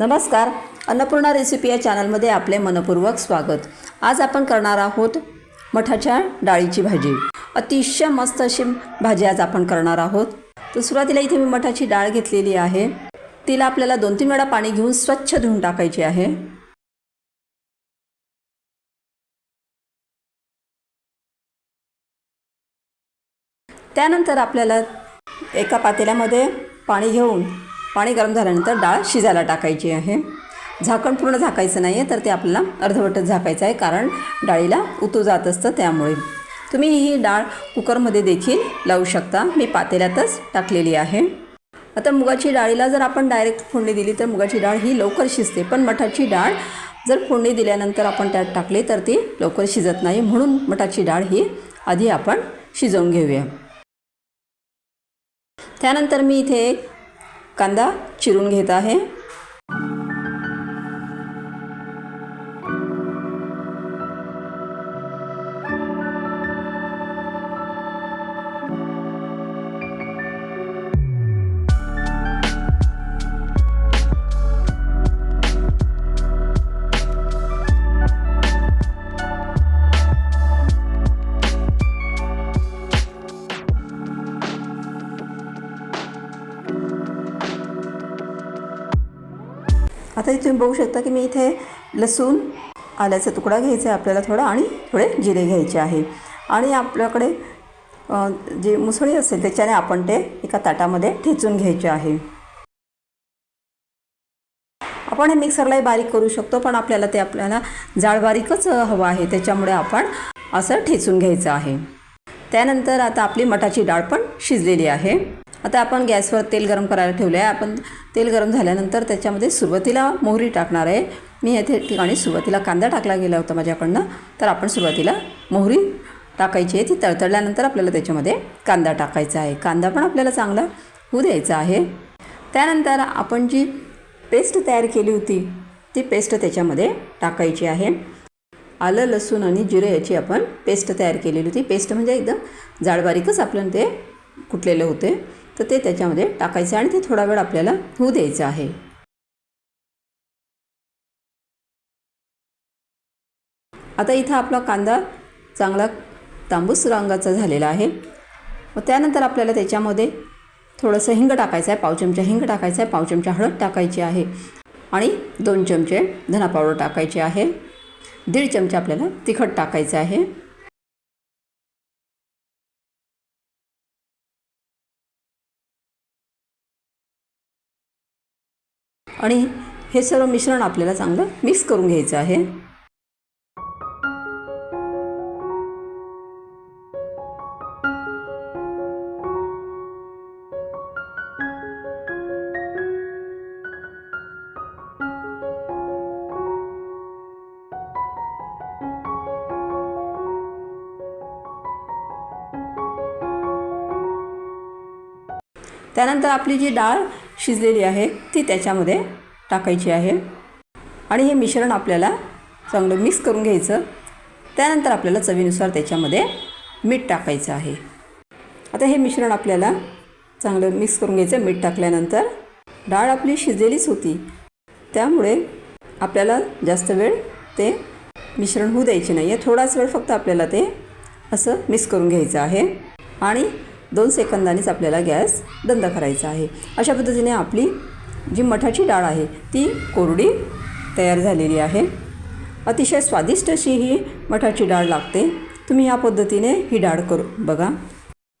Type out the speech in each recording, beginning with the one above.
नमस्कार. अन्नपूर्णा रेसिपी या चॅनलमध्ये आपले मनपूर्वक स्वागत. आज आपण करणार आहोत मठाच्या डाळीची भाजी. अतिशय मस्त अशी भाजी आज आपण करणार आहोत. तर सुरुवातीला इथे मी मठाची डाळ घेतलेली आहे. तिला आपल्याला दोन तीन वेळा पाणी घेऊन स्वच्छ धुवून टाकायची आहे. त्यानंतर आपल्याला एका पातेल्यामध्ये पाणी घेऊन पाणी गरम झाल्यानंतर डाळ शिजायला टाकायची आहे. झाकण पूर्ण झाकायचं नाही आहे तर ते आपल्याला अर्धवटच झाकायचं आहे कारण डाळीला उतू जात असतं त्यामुळे. तुम्ही ही डाळ कुकरमध्ये देखील लावू शकता. मी पातेल्यातच टाकलेली आहे. आता मुगाची डाळीला जर आपण डायरेक्ट फोडणी दिली तर मुगाची डाळ ही लवकर शिजते. पण मठाची डाळ जर फोडणी दिल्यानंतर आपण त्यात टाकली तर ती लवकर शिजत नाही. म्हणून मठाची डाळ ही आधी आपण शिजवून घेऊया. त्यानंतर मी इथे कांदा चिरून घेत आहे. आता इथे तुम्ही बघू शकता की मी इथे लसूण आल्याचा तुकडा घ्यायचा आहे आपल्याला थोडा आणि थोडे जिरे घ्यायचे आहे. आणि आपल्याकडे जे मुसळी असेल त्याच्याने आपण ते एका ताटामध्ये ठेचून घ्यायचे आहे. आपण हे मिक्सरलाही बारीक करू शकतो पण आपल्याला ते आपल्याला जाड बारीकच हवं आहे त्याच्यामुळे आपण असं ठेचून घ्यायचं आहे. त्यानंतर आता आपली मठाची डाळ पण शिजलेली आहे. आता आपण गॅसवर तेल गरम करायला ठेवलं आहे आपण तेल गरम झाल्यानंतर त्याच्यामध्ये सुरुवातीला मोहरी टाकणार आहे. मी येथे ठिकाणी सुरुवातीला कांदा टाकला गेला होता माझ्याकडनं. तर आपण सुरुवातीला मोहरी टाकायची आहे. ती तळतळल्यानंतर आपल्याला त्याच्यामध्ये कांदा टाकायचा आहे. कांदा पण आपल्याला चांगला होऊ द्यायचा आहे. त्यानंतर आपण जी पेस्ट तयार केली होती ती पेस्ट त्याच्यामध्ये टाकायची आहे. आलं लसूण आणि जिरे याची आपण पेस्ट तयार केलेली होती. पेस्ट म्हणजे एकदम जाडबारीकच आपण ते कुटलेले होते. तर ते त्याच्यामध्ये टाकायचं आणि ते थोडा वेळ आपल्याला होऊ द्यायचं आहे. आता इथं आपला कांदा चांगला तांबूस रंगाचा झालेला आहे. मग त्यानंतर आपल्याला त्याच्यामध्ये थोडंसं हिंग टाकायचं आहे. पाव चमचा हिंग टाकायचं आहे. पाव चमचा हळद टाकायची आहे. आणि दोन चमचे धना पावडर टाकायचे आहे. दीड चमचा आपल्याला तिखट टाकायचं आहे. आणि हे सर्व मिश्रण आपल्याला चांगलं मिक्स करून घ्यायचं आहे. त्यानंतर आपली जी डाळ शिजलेली आहे ती त्याच्यामध्ये टाकायची आहे. आणि हे मिश्रण आपल्याला चांगलं मिक्स करून घ्यायचं. त्यानंतर आपल्याला चवीनुसार त्याच्यामध्ये मीठ टाकायचं आहे. आता हे मिश्रण आपल्याला चांगलं मिक्स करून घ्यायचं. मीठ टाकल्यानंतर डाळ आपली शिजलेलीच होती. त्यामुळे आपल्याला जास्त वेळ ते मिश्रण होऊ द्यायचे नाही आहे थोडाच वेळ फक्त आपल्याला ते असं मिक्स करून घ्यायचं आहे. आणि दोन सेकंदांनीच आपल्याला गॅस बंद करायचा आहे. अशा पद्धतीने आपली जी मठाची डाळ आहे ती कोरडी तयार झालेली आहे. अतिशय स्वादिष्ट अशी ही मठाची डाळ लागते. तुम्ही या पद्धतीने ही डाळ करू बघा.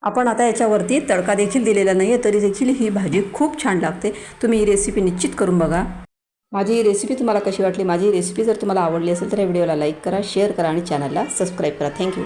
आपण आता याच्यावरती तडका देखील दिलेला नाही आहे तरी देखील ही भाजी खूप छान लागते. तुम्ही ही रेसिपी निश्चित करून बघा. माझी ही रेसिपी तुम्हाला कशी वाटली? माझी ही रेसिपी जर तुम्हाला आवडली असेल तर या व्हिडिओला लाईक करा शेअर करा आणि चॅनलला सबस्क्राईब करा. थँक्यू